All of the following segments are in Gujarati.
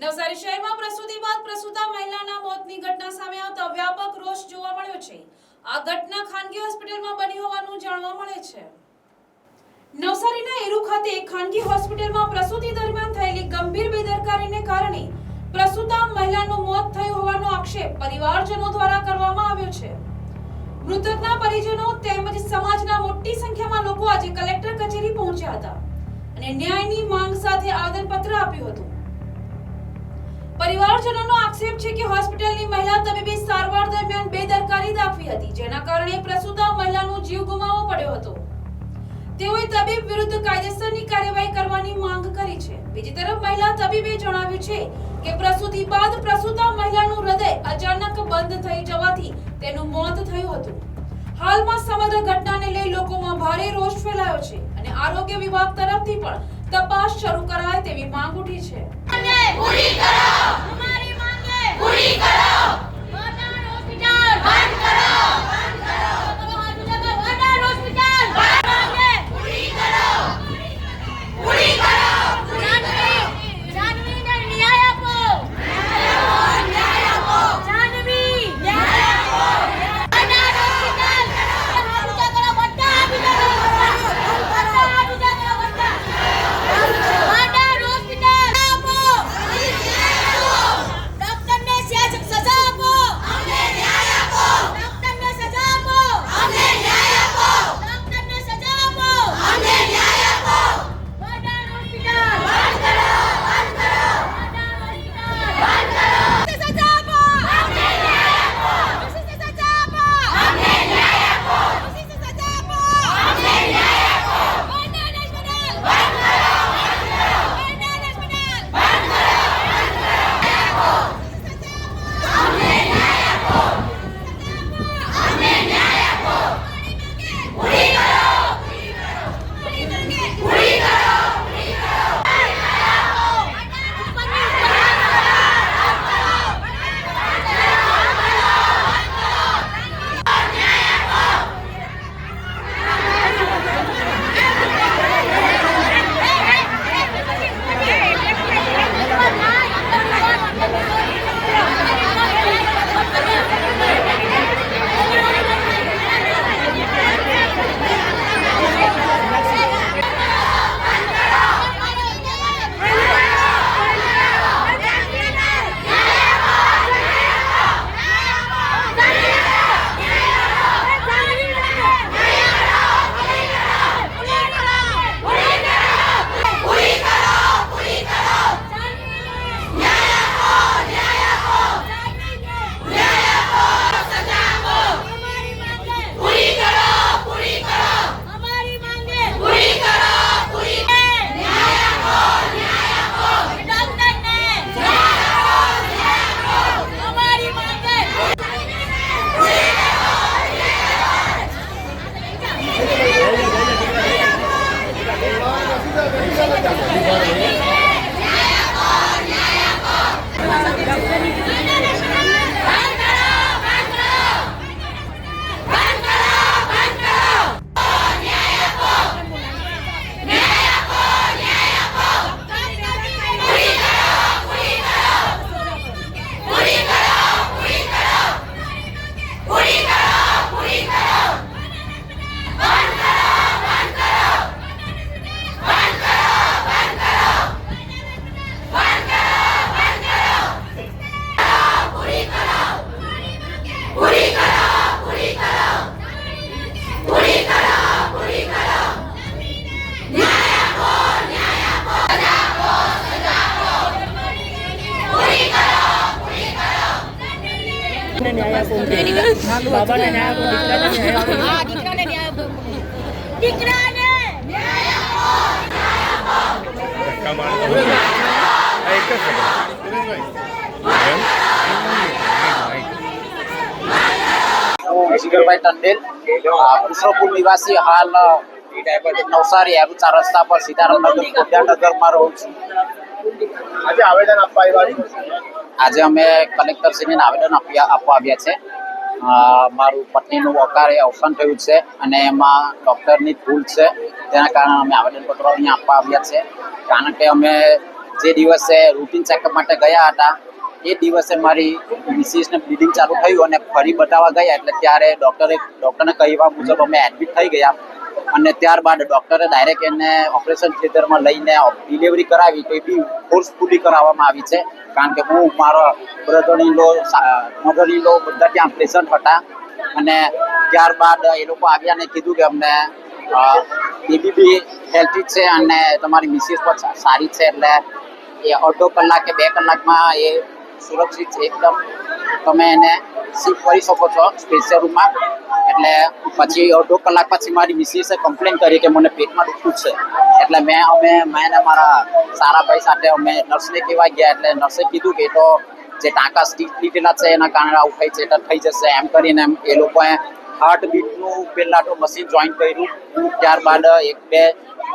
નવસારી શહેરમાં પ્રસૂતિ બાદ પ્રસૂતા મહિલાના મોતની ઘટના સામે આવતા વ્યાપક રોષ જોવા મળ્યો છે. આ ઘટના ખાનગી હોસ્પિટલમાં બની હોવાનું જાણવા મળે છે. નવસારીના એરુ ખાતે ખાનગી હોસ્પિટલમાં પ્રસૂતિ દરમિયાન થયેલી ગંભીર બેદરકારીને કારણે પ્રસૂતા મહિલાનું મોત થયું હોવાનો આક્ષેપ પરિવારજનો દ્વારા કરવામાં આવ્યો છે. મૃતકના પરિજનો તેમજ સમાજના મોટી સંખ્યામાં લોકો આજે કલેક્ટર કચેરી પહોંચ્યા હતા અને ન્યાયની માંગ સાથે આવેદનપત્ર આપ્યું હતું. પરિવારજનોનો આક્ષેપ છે કે હોસ્પિટલની મહિલા તબીબી સારવાર દરમિયાન બેદરકારી દાખવી હતી, જેના કારણે પ્રસૂતા મહિલાનો જીવ ગુમાવવો પડ્યો હતો. તેઓએ તબીબ વિરુદ્ધ કાયદેસરની કાર્યવાહી કરવાની માંગ કરી છે. બીજી તરફ, મહિલા તબીબે જણાવ્યું છે કે પ્રસૂતિ બાદ પ્રસૂતા મહિલાનું હૃદય અચાનક બંધ થઈ જવાથી તેનું મોત થયું હતું. હાલમાં સમગ્ર ઘટનાને લઈ લોકોમાં ભારે રોષ ફેલાયો છે અને આરોગ્ય વિભાગ તરફથી પણ તપાસ શરૂ કરાય તેવી માંગ ઉઠી છે. પૂરી કરો! અમારી માંગે પૂરી કરો! બાબાને ન્યાય આપો દીકરાને ન્યાય આપો દીકરાને ન્યાય આપો હું જીગરભાઈ ટંડેલ અ, કૃષ્ણપુર નિવાસી હાલ અ, નવસારી એરુચા રસ્તા પર સીતારામનગર કોટ્યાનગરમાં રહું છું આજે આવેદન આપવા આવ્યા છો આજે અમે કલેક્ટરશ્રીને આવેદન આપ્યા આપવા આવ્યા છે. મારું પત્નીનું વકારે અવસાન થયું છે અને એમાં ડૉક્ટરની ભૂલ છે. તેના કારણે અમે આવેદનપત્રો અહીંયા આપવા આવ્યા છે. કારણ કે અમે જે દિવસે રૂટીન ચેકઅપ માટે ગયા હતા, એ દિવસે મારી મિસિસને બ્લીડિંગ ચાલુ થયું અને ફરી બતાવવા ગયા. એટલે ત્યારે ડૉક્ટરે ડૉક્ટરને કહેવા મુજબ અમે એડમિટ થઈ ગયા. અને ત્યારબાદ ડૉક્ટરે ડાયરેક્ટ એને ઓપરેશન થિયેટરમાં લઈને ડિલિવરી કરાવી તો એ બી ફોર્સફુલી કરાવવામાં આવી છે. કારણ કે હું, મારો બ્રધર લો મધરની લો બધા ત્યાં પ્રેઝન્ટ હતા. અને ત્યારબાદ એ લોકો આવ્યા ને કીધું કે અમને બેબી બી હેલ્થી છે અને તમારી મિસિસ પણ સારી છે એટલે એ અડધો કલાક કે બે કલાકમાં એ સુરક્ષિત છે. એકદમ તમે એને શિફ્ટ કરી શકો છો સ્પેશિયલ રૂમમાં એટલે પછી અડધો કલાક પછી મારી મિસિસે કમ્પ્લેન કરી કે મને પેટમાં દુખતું છે. એટલે મેં, અમે, મેં ને મારા સારા ભાઈ સાથે અમે નર્સને કહેવા ગયા, એટલે નર્સે કીધું કે તો જે ટાંકા સ્ટીચ લીધેલા છે, એના કારણે આવું થઈ છે, એટલે થઈ જશે. એમ કરીને એમ એ લોકોએ હાર્ટ બીટનું પહેલાં તો મશીન જોઈન કર્યું. ત્યારબાદ એક, બે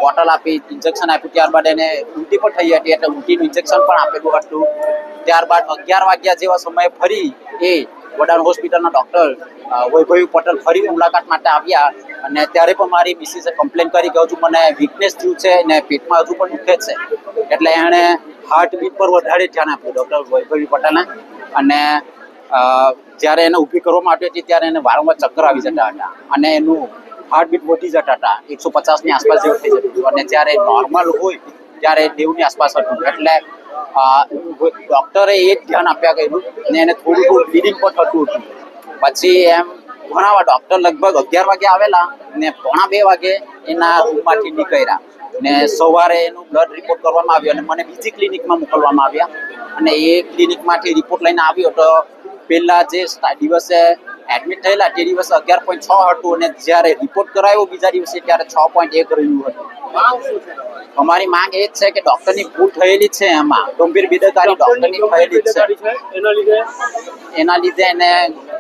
બોટલ આપી ઇન્જેક્શન આપ્યું. ત્યારબાદ એને ઉલટી પણ થઈ હતી, એટલે ઉલટીનું ઇન્જેક્શન પણ આપેલું હતું. ત્યારબાદ અગિયાર વાગ્યા જેવા સમયે ફરી એ વડાણ હોસ્પિટલના ડૉક્ટર વૈભવી પટેલ ફરી મુલાકાત માટે આવ્યા અને ત્યારે પણ મારી મિસિસે કમ્પ્લેન કરી કે હજુ મને વીકનેસ થયું છે ને પેટમાં હજુ પણ દુખે છે. એટલે એણે હાર્ટ બીટ પર વધારે ધ્યાન આપ્યું ડૉક્ટર વૈભવી પટેલે અને જ્યારે એને ઊભી કરવામાં આવી હતી ત્યારે એને વારંવાર ચક્કર આવી જતા હતા અને એનું હાર્ટબીટ વધી જતા હતા. એકસો પચાસની આસપાસ જેવું થઈ જતું અને જ્યારે નોર્મલ હોય ત્યારે દેવની આસપાસ હતું. એટલે ડૉક્ટરે એ જ ધ્યાન આપ્યા કર્યું ને એને થોડું થોડું બ્લીડિંગ પણ થતું હતું. પછી એમ ઘણા ડૉક્ટર લગભગ અગિયાર વાગે આવેલા ને પોણા બે વાગે એના રૂમમાંથી નીકળ્યા. ને સવારે એનું બ્લડ રિપોર્ટ કરવામાં આવ્યો અને મને બીજી ક્લિનિકમાં મોકલવામાં આવ્યા. અને એ ક્લિનિકમાંથી રિપોર્ટ લઈને આવ્યો તો પહેલાં જે દિવસે એડમિટ થયેલા તે દિવસે અગિયાર પોઈન્ટ છ હતું અને જ્યારે રિપોર્ટ કરાયો બીજા દિવસે ત્યારે છ પોઈન્ટ એક રહ્યું હતું? અમારી માંગ એ જ છે કે ડૉક્ટરની ભૂલ થયેલી છે એમાં ગંભીર બેદરકારી ડૉક્ટરની થયેલી છે. એના લીધે? એને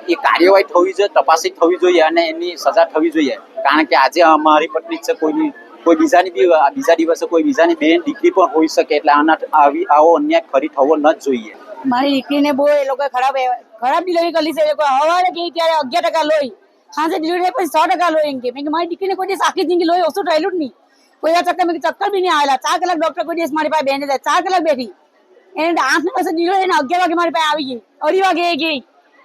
એ કાર્યવાહી થવી જોઈએ તપાસી થવી જોઈએ અને એની સજા થવી જોઈએ. કારણ કે આજે અમારી પત્ની છે કોઈની કોઈ બીજાની બી બીજા દિવસે કોઈ બીજાની બેન દીકરી પણ હોઈ શકે એટલે આના આવી આવો અન્યાય ફરી થવો ન જોઈએ. મારી દીકરીને બહુ એ લોકો ખરાબ ખરાબ ડિલિવરી કરી છે. એ લોકો હવારે ગઈ ત્યારે અગિયાર ટકા લોહી, સાંજે ડિલિવરી પછી સો ટકા લોહી એમ કે. મેં મારી દીકરીને કોઈ દિવસ આખી જિંદગી લોહી ઓછું થયેલું જ નહીં. કોઈ ચક્કર મેં ચક્કર બી નહીં આવેલા. ચાર કલાક ડોક્ટર કોઈ દિવસ મારી પાસે બેને જાય. ચાર કલાક બેઠી. એને આઠ ને ડિલિવરી એને અગિયાર વાગે મારી પાસે આવી ગઈ. અઢી વાગે ગઈ.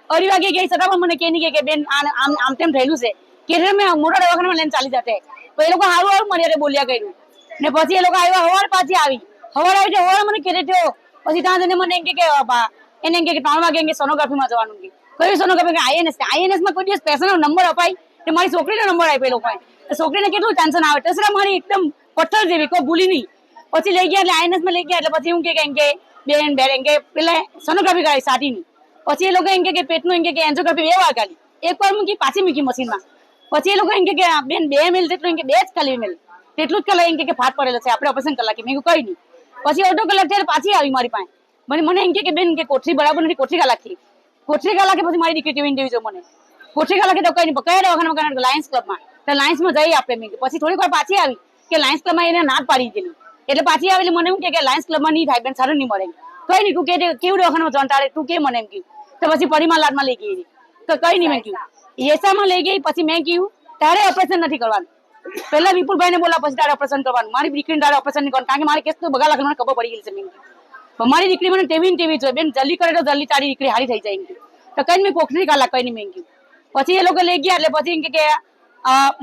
અઢી વાગે ગઈ. છતાં પણ મને કે નહીં કે બેન આમ આમ તેમ થયેલું છે. કે મેં મોટા દવાખાનામાં લઈને ચાલી જતે. તો એ લોકો સારું સારું મને હારે બોલ્યા કર્યું. ને પછી એ લોકો આવ્યા, હવાર પાછી આવી. હવાર આવી હવાર મને ઘેરે થયો પછી ત્યાં જઈને મને એમ કે કે બા. એને એમ કે કે ત્રણ વાગે એમ કે, સોનોગ્રાફીમાં જવાનું કે કયું સોનોગ્રાફી કે આઈએનએસ આઈએનએસમાં કોઈ દિવસ પેશન્ટનો નંબર અપાય તે મારી છોકરીનો નંબર આપ્યો એ લોકોએ. તો છોકરીને કેટલું ટેન્શન આવે? ટેન્શન મારી એકદમ પથ્થર જેવી, કોઈ ભૂલી નહીં. પછી લઈ ગયા એટલે આઈએનએસમાં લઈ ગયા એટલે પછી હું કે એમ કે, બેન બેન, એમ કે, પેલા સોનોગ્રાફી કરાવી સાટીની. પછી એ લોકો એમ કે કે, પેટનું એમ કે કે, એન્જિયોગ્રાફી બે વાર કાઢી એક વાર મૂકી, પાછી મૂકી મશીનમાં. પછી એ લોકો એમ કે કે આ બેન, બે મિલ જેટલું, એમ કે, બે જ ખાલી મિલ તેટલું જ કલાક એમ કે કે, ફાટ પડેલો છે. આપણે ઓપરેશન કલાક. મેં કીધું, કઈ નહીં. પછી અડધો કલાક પાછી આવી મારી પાસે, મને મને એમ કે કે બેન કે કોઠરી બરાબર નથી, કોઠરી થી કોઠરી કલાકે પછી મારી દીકરી ટીવી ઇન્ટરવ્યુ મને? કોઠરી કલાકે તો કઈ કયા દવાખાનામાં કયા લાયન્સ ક્લબમાં તો લાયન્સમાં જઈ આપે મેં. પછી થોડીક વાર પાછી આવી કે લાયન્સ ક્લબમાં એને ના પાડી દીધી એટલે પાછી આવેલી મને એમ કે કે લાયન્સ ક્લબમાં નહીં થાય બેન, સારું નહીં મળે કઈ નહીં તું કે કેવું દવાખાનામાં જવાનું તું કે મને એમ કહ્યું તો પછી પરિમાણ લાદમાં લઈ ગઈ તો કઈ નહીં મેં કહ્યું યેસામાં લઈ ગઈ, પછી મેં કહ્યું તારે ઓપરેશન નથી કરવાનું. પહેલા વિપુલભાઈ ને બોલા, પછી તારે ઓપરેશન કરવાનું. મારી દીકરીને તારે ઓપરેશન નહીં કારણ કે મારે કેસ તો બગા લાગે મને ખબર પડી ગઈ છે મેં મારી દીકરી મને ટેવી ટેવી જોઈએ બેન, જલ્દી કરે તો જલ્દી તારી દીકરી હારી થઈ જાય તો કઈ મેં કોખરી કાલા કઈ નહીં મેં પછી એ લોકો લઈ ગયા એટલે પછી એમ કે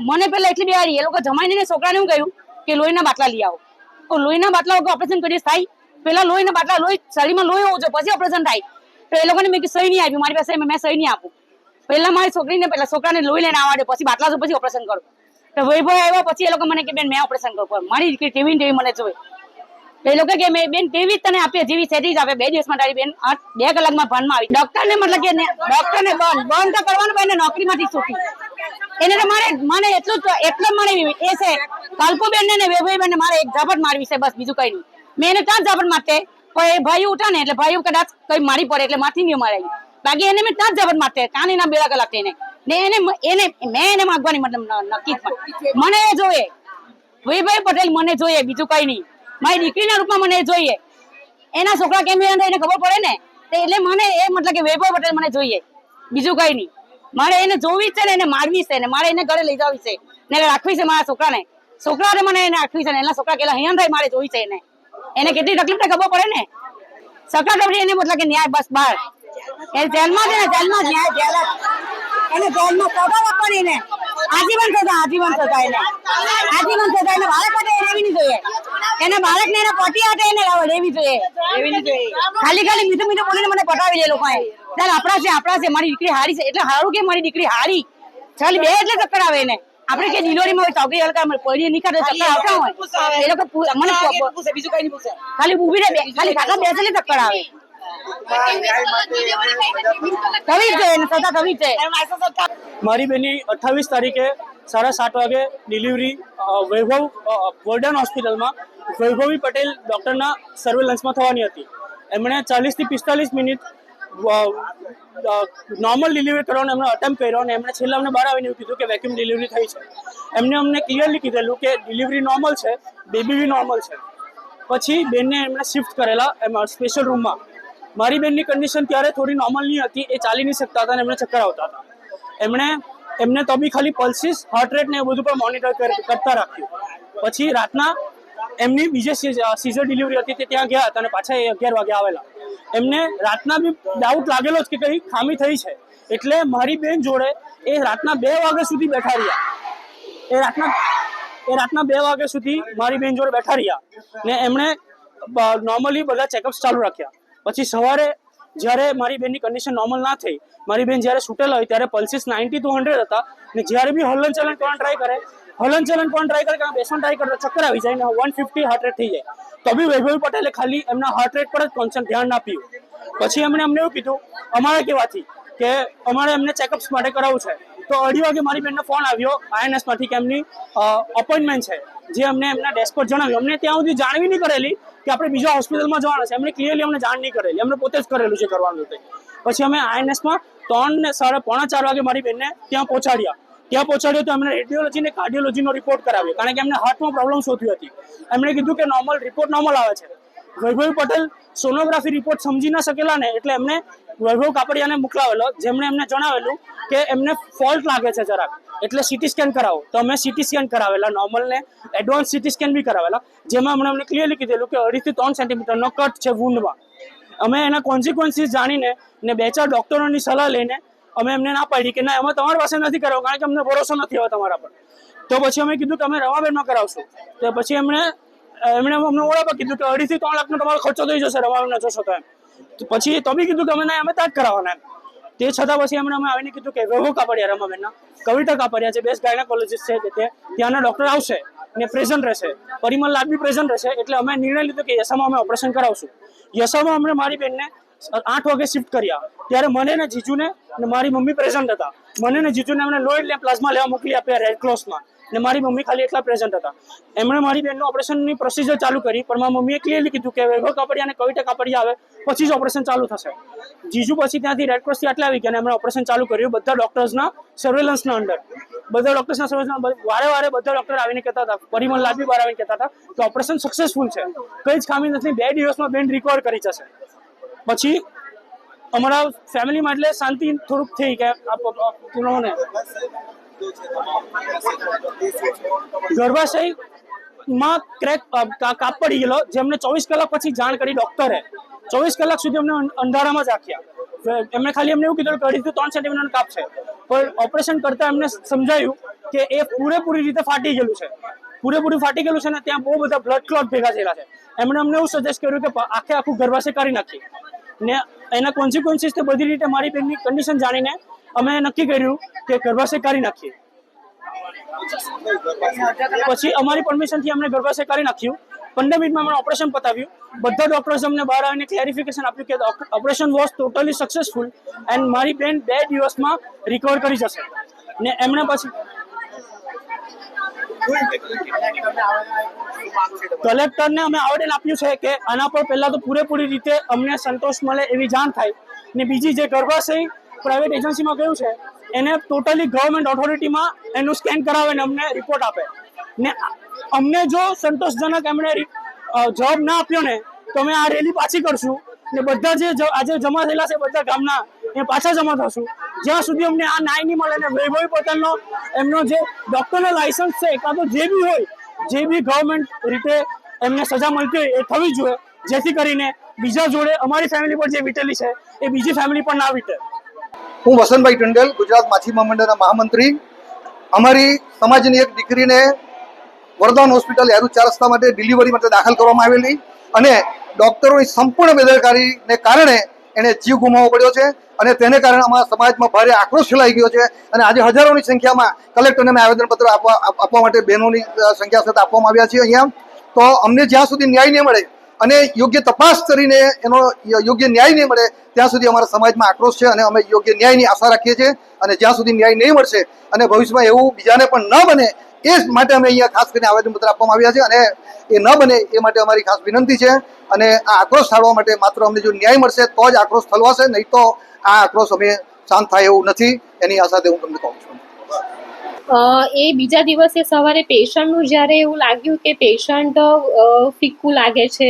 મને પેલા એટલી બિહારી એ લોકો જમાઈને છોકરાને શું કહ્યું કે લોહીના બાટલા લઈ આવો. તો લોહીના બાટલા વગર ઓપરેશન કરીએ થાય. પેલા લોહીના બાટલા, લોહી શરીરમાં લોહી હોવું જોઈએ, પછી ઓપરેશન થાય. તો એ લોકોને મેં સહી નહીં આપી. મારી પાસે મેં સહી નહીં આપું. પહેલા મારી છોકરીને પેલા છોકરાને લોહી લઈને આવવા દે, પછી બાટલા પછી ઓપરેશન કરું. તો વૈભવ આવ્યા પછી એ લોકો મને કે, બેન, મેં ઓપરેશન કરું મારી ટીવી ને ટીવી મને જોઈ એ લોકો કે, મેં, બેન ટીવી તને આપીએ? જેવી સેટી જ આપે. બે દિવસમાં તારી બેન બે કલાકમાં ભણમાં આવી. ડોક્ટરને મતલબ કે ડોક્ટરને બંધ બંધ તો કરવાનું એને નોકરીમાંથી છૂટી. એને તો મારે મને એટલું એટલું મને એ છે કલ્પુબેન ને વૈભવીબેન ને મારે એક ઝાપટ મારવી છે, બસ બીજું કઈ નહીં. મેં એને ત્યાં ઝાપટ મારતે, પણ એ ભાઈ ઉઠા ને, એટલે ભાઈ કદાચ કઈ મારી પડે, એટલે માથી નહીં મારે બાકી એને મેં ત્યાં ઝાપટ મારતે કાની એના બેડા કલાક થઈને. મને જોઈએ. બીજું કઈ નહીં. મારી દીકરીના રૂપમાં મને જોઈએ. એના છોકરા કેમ એને ખબર પડે ને? એટલે મને એ મતલબ કે વૈભવ પટેલ મને જોઈએ. બીજું કઈ નહીં. મારે એને જોવી છે ને, એને મારવી છે ને, મારે એને ઘરે લઈ જવી છે. ને રાખવી છે મારા છોકરાને. છોકરાને મને એને રાખવી છે ને, એના છોકરા કેટલા હૈયાન થાય મારે જોઈ છે એને. એને કેટલી તકલીફ ખબર પડે ને? સરકાર એને મતલબ કે ન્યાય બસ બહાર એ જેલમાં છે ને જેલમાં ન્યાય જેલ એને જેલમાં સજા આપવાની ને આજીવન સજા આજીવન સજા એને. આજીવન સજા એને બાળક માટે એવી નહીં જોઈએ. એને બાળકને એના પતિ હાથે એને લેવી જોઈએ. નહીં ખાલી ખાલી મીઠું મીઠું બોલીને મને પટાવી દે લોકોએ. ચાલ આપણા છે આપણા છે મારી દીકરી હારી છે. એટલે હારું કે મારી દીકરી હારી? ચાલ બે એટલે ચક્કર આવે એને. આપણે કે ડિલિવરીમાં હોય ચોકડી હલકા પડી નીકળે ચક્કર આવતા હોય. એ લોકો મને પૂછે, ખાલી ઊભી રહે બે- ખાલી કાકા બેસેલી ચક્કર આવે. મારી બેની અઠ્ઠાવીસ તારીખે સાડા સાત વાગે ડિલિવરી વૈભવ વર્ડન હોસ્પિટલમાં વૈભવી પટેલ ડૉક્ટરના સર્વેલન્સમાં થવાની હતી. એમણે ચાલીસથી પિસ્તાલીસ મિનિટ નોર્મલ ડિલિવરી કરવાનો એમણે અટેમ્પ કર્યો અને એમણે છેલ્લા અમને બહાર આવીને એવું કીધું કે વેક્યુમ ડિલિવરી થઈ છે. એમને અમને ક્લિયરલી કીધેલું કે ડિલિવરી નોર્મલ છે બેબી બી નોર્મલ છે. પછી બેનને એમણે શિફ્ટ કરેલા એમાં સ્પેશિયલ રૂમમાં મારી બેનની કન્ડિશન ત્યારે થોડી નોર્મલ નહીં હતી, એ ચાલી નહીં શકતા હતા અને એમને ચક્કર આવતા હતા. એમણે, એમને તો બી ખાલી પલ્સીસ હાર્ટ રેટ ને એ બધું પણ મોનિટર કરતા રાખ્યું. પછી રાતના એમની બીજે સીઝર ડિલિવરી હતી, તે ત્યાં ગયા હતા અને પાછા એ અગિયાર વાગે આવેલા. એમને રાતના બી ડાઉટ લાગેલો જ કે કંઈ ખામી થઈ છે. એટલે મારી બેન જોડે એ રાતના બે વાગ્યા સુધી બેઠા રહ્યા. એ રાતના એ રાતના બે વાગ્યા સુધી મારી બેન જોડે બેઠા રહ્યા. ને એમણે નોર્મલી બધા ચેકઅપ્સ ચાલુ રાખ્યા. પછી સવારે જ્યારે મારી બેનની કન્ડિશન નોર્મલ ના થઈ, મારી બેન જ્યારે છૂટેલા હોય ત્યારે પલ્સીસ નાઇન્ટી ટુ હંડ્રેડ હતા. ને જ્યારે બી હલન ચલન કરવાનું ટ્રાય કરે, હલન ચલન પણ ટ્રાય કરે કારણ બેસવાનું ટ્રાય કરે ચક્કર આવી જાય ને વન ફિફ્ટી હાર્ટ રેટ થઈ જાય. તો બી વૈભવી પટેલે ખાલી એમના હાર્ટ રેટ પર જ કોન્સન ધ્યાન આપ્યું. પછી એમણે અમને એવું કીધું, અમારા કહેવાથી કે અમારે એમને ચેકઅપ્સ માટે કરાવવું છે. તો અઢી વાગે મારી બેનનો ફોન આવ્યો આઈએનએસમાંથી કે એમની અપોઇન્ટમેન્ટ છે, જે અમને એમના ડેસ્ક પર જણાવ્યું. અમને ત્યાં સુધી જાણવી નહીં કરેલી કે આપણે બીજા હોસ્પિટલમાં જવાના છે. એમને ક્લિયરલી અમને જાણ નહીં કરેલી. અમને પોતે જ કરેલું છે કરવાનું તે પછી અમે આઈએનએસમાં ત્રણ ને સાડા પોણા ચાર વાગે મારી બેનને ત્યાં પહોંચાડ્યા. ત્યાં પહોંચાડ્યો તો એમને રેડિયોલોજી ને કાર્ડિયોલોજીનો રિપોર્ટ કરાવ્યો. કારણ કે એમને હાર્ટમાં પ્રોબ્લેમ શોધી હતી. એમણે કીધું કે નોર્મલ રિપોર્ટ નોર્મલ આવે છે. વૈભવ પટેલ સોનોગ્રાફી રિપોર્ટ સમજી ના શકેલા ને એટલે એમને વૈભવ કાપડિયાને મોકલાવેલો, જેમણે એમને જણાવેલું કે એમને ફોલ્ટ લાગે છે જરાક. એટલે સીટી સ્કેન કરાવો. તો અમે સીટી સ્કેન કરાવેલા નોર્મલ ને. એડવાન્સ સીટી સ્કેન બી કરાવેલા, જેમાં અમને અમને ક્લિયરલી કીધેલું કે અઢીથી ત્રણ સેન્ટીમીટરનો કટ છે વુન્ડમાં અમે એના કોન્સિક્વન્સીસ જાણીને ને બે ચાર ડૉક્ટરોની સલાહ લઈને અમે એમને ના પાડી કે ના, એમાં તમારી પાસે નથી કરાવો કારણ કે અમને ભરોસો નથી આવ્યો તમારા પર. તો પછી અમે કીધું કે અમે રવાબેનમાં કરાવશું. તો પછી એમણે એમણે અમને ઓળખવા કીધું કે અઢીથી ત્રણ લાખનો તમારો ખર્ચો થઈ જશે રવાના જશો તો એમ. પછી તો બી કીધું કે અમે ના, અમે ત્યાં જ કરાવવાના એમ. તે છતાં પછી એમણે અમે આવીને કીધું કે વૈભવ કાપડિયા રમાબેનના કવિતા કાપડિયા છે બેસ્ટ ગાયનાકોલોજીસ્ટ છે તે ત્યાંના ડૉક્ટર આવશે ને પ્રેઝન્ટ રહેશે. પરિમલ લાલ બી પ્રેઝન્ટ રહેશે, એટલે અમે નિર્ણય લીધો કે યશામાં અમે ઓપરેશન કરાવશું. યશામાં અમને મારી બેનને આઠ વાગે શિફ્ટ કર્યા. ત્યારે મને ને જીજુને મારી મમ્મી પ્રેઝન્ટ હતા. મને ને જીજુને એમને લોહી પ્લાઝમા લેવા મોકલી આપ્યા રેડ ક્રોસમાં ને મારી મમ્મી ખાલી એટલા પ્રેઝન્ટ હતા. એમણે મારી બેનનું ઓપરેશનની પ્રોસિજર ચાલુ કરી, પણ મારી મમ્મીએ ક્લિયરલી કીધું કે વૈભવ કાપડિયા અને કવિતા કાપડિયા આવે, પછી જ ઓપરેશન ચાલુ થશે. જીજુ પછી ત્યાંથી રેડ ક્રોસથી આટલા આવી ગયા અને એમણે ઓપરેશન ચાલુ કર્યું બધા ડૉક્ટર્સના સર્વેલન્સના અંડર બધા ડૉક્ટર્સના સર્વેલન્સના વારે વારે બધા ડોક્ટર આવીને કહેતા હતા, પરિમલ લાલ બી બહાર આવીને કહેતા હતા કે ઓપરેશન સક્સેસફુલ છે. કઈ જ ખામી નથી, બે દિવસમાં બેન રિકવર કરી જશે. પછી અમારા ફેમિલીમાં એટલે શાંતિ થોડુંક થઈ કે આ પૂર્ણોને ગર્ભાશયમાં ક્રેક કાપ પડી ગયેલો જેમને ચોવીસ કલાક પછી જાણ કરી ડોક્ટરે. ચોવીસ કલાક સુધી અમને અંધારામાં જ રાખ્યા. એમણે ખાલી એમને એવું કીધું અઢીથી ત્રણ સેન્ટીમીટરનો કાપ છે પણ ઓપરેશન કરતા એમને સમજાયું કે એ પૂરેપૂરી રીતે ફાટી ગયેલું છે. પૂરેપૂરું ફાટી ગયેલું છે ને ત્યાં બહુ બધા બ્લડ ક્લોટ ભેગા થયેલા છે. એમણે અમને એવું સજેસ્ટ કર્યું કે આખે આખું ગર્ભાશય કરી નાખીએ. ને એના કોન્સિક્વન્સીસ તે બધી રીતે મારી બેનની કન્ડિશન જાણીને અમે નક્કી કર્યું કે ગર્ભાશય કાઢી નાખીએ. પછી અમારી પરમિશનથી અમને ગર્ભાશય કાઢી નાખ્યું. પંદર મિનિટમાં અમને ઓપરેશન પતાવ્યું. બધા ડોક્ટર્સ અમને બહાર આવીને ક્લેરિફિકેશન આપ્યું કે operation was totally successful and મારી બેન બે દિવસમાં રિકવર કરી જશે. ને એમણે પછી કલેક્ટરને અમે આવેદન આપ્યું છે કે આના પર પહેલા તો પૂરેપૂરી રીતે અમને સંતોષ મળે એવી જાણ થાય. ને બીજી જે ગર્ભાશય પ્રાઇવેટ એજન્સીમાં ગયું છે, એને ટોટલી ગવર્મેન્ટ ઓથોરિટીમાં એનું સ્કેન કરાવે ને અમને રિપોર્ટ આપે. ને અમને જો સંતોષજનક એમણે જવાબ ના આપ્યો ને, તો અમે આ રેલી પાછી કરશું. ને બધા જે આજે જમા થયેલા છે બધા ગામના, એ પાછા જમા થશું. જ્યાં સુધી અમને આ ન્યાય નહીં મળે ને વૈભવી પટેલનો એમનો જે ડૉક્ટરનો લાયસન્સ છે, કાં તો જે બી હોય, જે બી ગવર્મેન્ટ રીતે એમને સજા મળતી હોય એ થવી જોઈએ. જેથી કરીને બીજા જોડે અમારી ફેમિલી પર જે વીટેલી છે, એ બીજી ફેમિલી પર ના વીટે હું વસંતભાઈ ટંડેલ, ગુજરાત માછી મંડળના મહામંત્રી. અમારી સમાજની એક દીકરીને વરદાન હોસ્પિટલ યાદુ ચાર રસ્તા માટે ડિલિવરી માટે દાખલ કરવામાં આવેલી અને ડોક્ટરોની સંપૂર્ણ બેદરકારીને કારણે એને જીવ ગુમાવવો પડ્યો છે અને તેને કારણે અમારા સમાજમાં ભારે આક્રોશ ફેલાઈ ગયો છે અને આજે હજારોની સંખ્યામાં કલેક્ટરને અમે આવેદનપત્ર આપવા આપવા માટે બહેનોની સંખ્યા સાથે આપવામાં આવ્યા છે અહીંયા. તો અમને જ્યાં સુધી ન્યાય નહીં મળે અને યોગ્ય તપાસ કરીને એનો યોગ્ય ન્યાય નહીં મળે, ત્યાં સુધી અમારા સમાજમાં આક્રોશ છે અને અમે યોગ્ય ન્યાયની આશા રાખીએ છીએ અને જ્યાં સુધી ન્યાય નહીં મળશે અને ભવિષ્યમાં એવું બીજાને પણ ન બને, એ માટે અમે અહીંયા ખાસ કરીને આવેદનપત્ર આપવામાં આવ્યા છે અને એ ન બને એ માટે અમારી ખાસ વિનંતી છે અને આ આક્રોશ ઠાળવા માટે માત્ર અમને જો ન્યાય મળશે તો જ આક્રોશ ઠલવાશે, નહીં તો આ આક્રોશ અમે શાંત થાય એવું નથી. એની આશાથી હું તમને કહું છું. એ બીજા દિવસે સવારે પેશન્ટનું જ્યારે એવું લાગ્યું કે પેશન્ટ ફિક્કું લાગે છે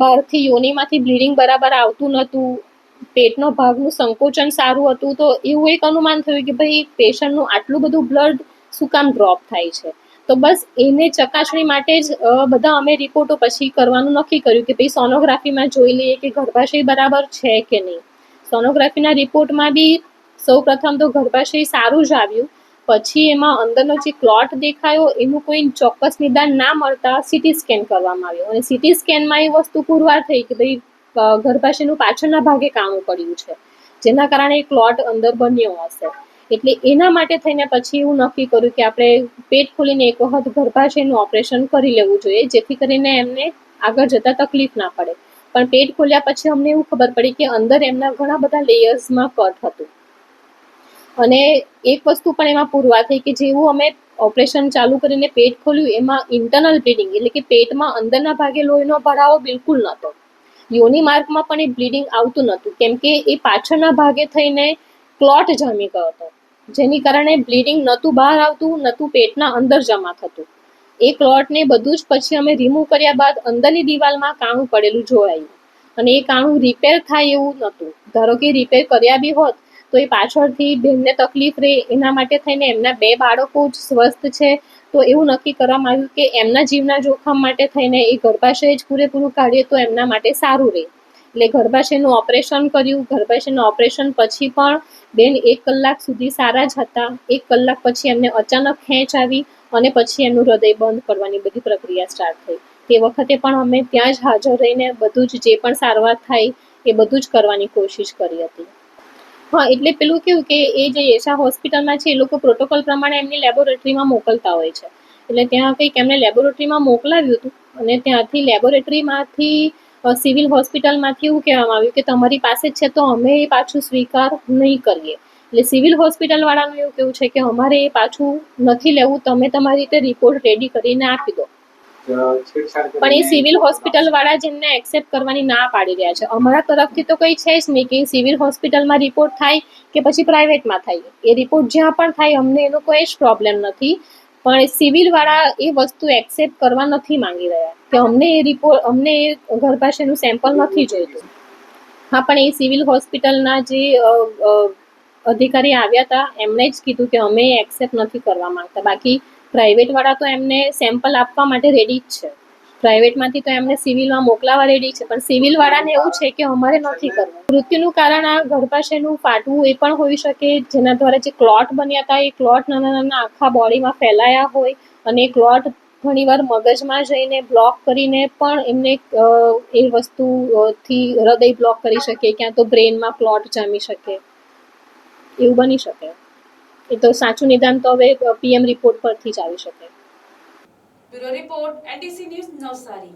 બહારથી યોનિમાંથી બ્લીડિંગ બરાબર આવતું નહોતું, પેટનો ભાગનું સંકોચન સારું હતું, તો એવું એક અનુમાન થયું કે ભાઈ પેશન્ટનું આટલું બધું બ્લડ શું કામ ડ્રોપ થાય છે? તો બસ એને ચકાસણી માટે જ બધા અમે રિપોર્ટો પછી કરવાનું નક્કી કર્યું કે ભાઈ સોનોગ્રાફીમાં જોઈ લઈએ કે ગર્ભાશય બરાબર છે કે નહીં. સોનોગ્રાફીના રિપોર્ટમાં બી સૌ પ્રથમ તો ગર્ભાશય સારું જ આવ્યું પછી એમાં અંદરનો જે ક્લોટ દેખાયો, એનું કોઈ ચોક્કસ નિદાન ના મળતા સીટી સ્કેન કરવામાં આવ્યો. અને સિટી સ્કેનમાં એ વસ્તુ પુરવાર થઈ કે ભાઈ ગર્ભાશયનું પાછળના ભાગે કાણું પડ્યું છે. જેના કારણે ક્લોટ અંદર બન્યો હશે. એટલે એના માટે થઈને પછી એવું નક્કી કર્યું કે આપણે પેટ ખોલીને એક વખત ગર્ભાશયનું ઓપરેશન કરી લેવું જોઈએ, જેથી કરીને એમને આગળ જતા તકલીફ ના પડે. પણ પેટ ખોલ્યા પછી અમને એવું ખબર પડી કે અંદર એમના ઘણા બધા લેયર્સમાં કટ હતું. અને એક વસ્તુ પણ એમાં પૂરવા થઈ કે જેવું અમે ઓપરેશન ચાલુ કરીને પેટ ખોલ્યું, એમાં ઇન્ટરનલ બ્લીડિંગ એટલે કે પેટમાં અંદરના ભાગે લોહીનો ભરાવો બિલકુલ નહોતો. યોની માર્ગમાં પણ એ બ્લીડિંગ આવતું નહોતું, કેમ કે એ પાછળના ભાગે થઈને ક્લોટ જામી ગયો હતો. જેની કારણે બ્લીડિંગ નહોતું બહાર આવતું, નહોતું પેટના અંદર જમા થતું. એ ક્લોટને બધું જ પછી અમે રિમૂવ કર્યા બાદ અંદરની દિવાલમાં કાણું પડેલું જોવાયું. અને એ કાણું રિપેર થાય એવું નહોતું. ધારો કે રિપેર કર્યા બી હોત તો એ પાછળથી બેનને તકલીફ રહે. એના માટે થઈને એમના બે બાળકો જ સ્વસ્થ છે. તો એવું નક્કી કરવામાં આવ્યું કે એમના જીવના જોખમ માટે થઈને એ ગર્ભાશય જ પૂરેપૂરું કાઢીએ તો એમના માટે સારું રહે. એટલે ગર્ભાશયનું ઓપરેશન કર્યું. ગર્ભાશયનું ઓપરેશન પછી પણ બેન એક કલાક સુધી સારા જ હતા. એક કલાક પછી એમને અચાનક ખેંચ આવી અને પછી એમનું હૃદય બંધ કરવાની બધી પ્રક્રિયા સ્ટાર્ટ થઈ. તે વખતે પણ અમે ત્યાં જ હાજર રહીને બધું જ જે પણ સારવાર થાય એ બધું જ કરવાની કોશિશ કરી હતી. હા, એટલે પેલું કેવું કે એ જે યશા હોસ્પિટલમાં છે, એ લોકો પ્રોટોકોલ પ્રમાણે એમની લેબોરેટરીમાં મોકલતા હોય છે. એટલે ત્યાં કંઈક એમને લેબોરેટરીમાં મોકલાવ્યું હતું અને ત્યાંથી લેબોરેટરીમાંથી સિવિલ હોસ્પિટલમાંથી એવું કહેવામાં આવ્યું કે તમારી પાસે છે તો અમે એ પાછું સ્વીકાર નહીં કરીએ. એટલે સિવિલ હોસ્પિટલવાળાનું એવું કેવું છે કે અમારે એ પાછું નથી લેવું, તમે તમારી રીતે રિપોર્ટ રેડી કરીને આપી દો. પણ એ સિવિલ હોસ્પિટલ વાળા જેમને એક્સેપ્ટ કરવાની ના પાડી રહ્યા છે. અમારા તરફથી તો કંઈ છે જ નહીં કે સિવિલ હોસ્પિટલમાં રિપોર્ટ થાય કે પછી પ્રાઇવેટમાં થાય. એ રિપોર્ટ જ્યાં પણ થાય અમને એનો કોઈ જ પ્રોબ્લેમ નથી. પણ સિવિલ વાળા એ વસ્તુ એક્સેપ્ટ કરવા નથી માંગી રહ્યા. કે અમને એ રિપોર્ટ અમને એ ગર્ભાશયનું સેમ્પલ નથી જોઈતું. હા પણ એ સિવિલ હોસ્પિટલના જે અધિકારી આવ્યા હતા એમણે જ કીધું કે અમે એક્સેપ્ટ નથી કરવા માંગતા. બાકી પ્રાઇવેટ વાળા તો એમને સેમ્પલ આપવા માટે રેડી જ છે. પ્રાઇવેટમાંથી તો એમને સિવિલમાં મોકલાવા રેડી છે, પણ સિવિલવાળાને એવું છે કે અમારે નથી કરવું. મૃત્યુનું કારણ આ ગર્ભાશયનું ફાટવું એ પણ હોઈ શકે. જેના દ્વારા જે ક્લોટ બન્યા હતા, એ ક્લોટ નાના નાના આખા બોડીમાં ફેલાયા હોય અને એ ક્લોટ ઘણીવાર મગજમાં જઈને બ્લોક કરીને પણ એમને એ વસ્તુથી હૃદય બ્લોક કરી શકે, ક્યાં તો બ્રેનમાં ક્લોટ જામી શકે. એવું બની શકે. એ તો સાચું નિદાન તો હવે પીએમ રિપોર્ટ પરથી જ આવી શકે. Bureau report, NDC news Navsari.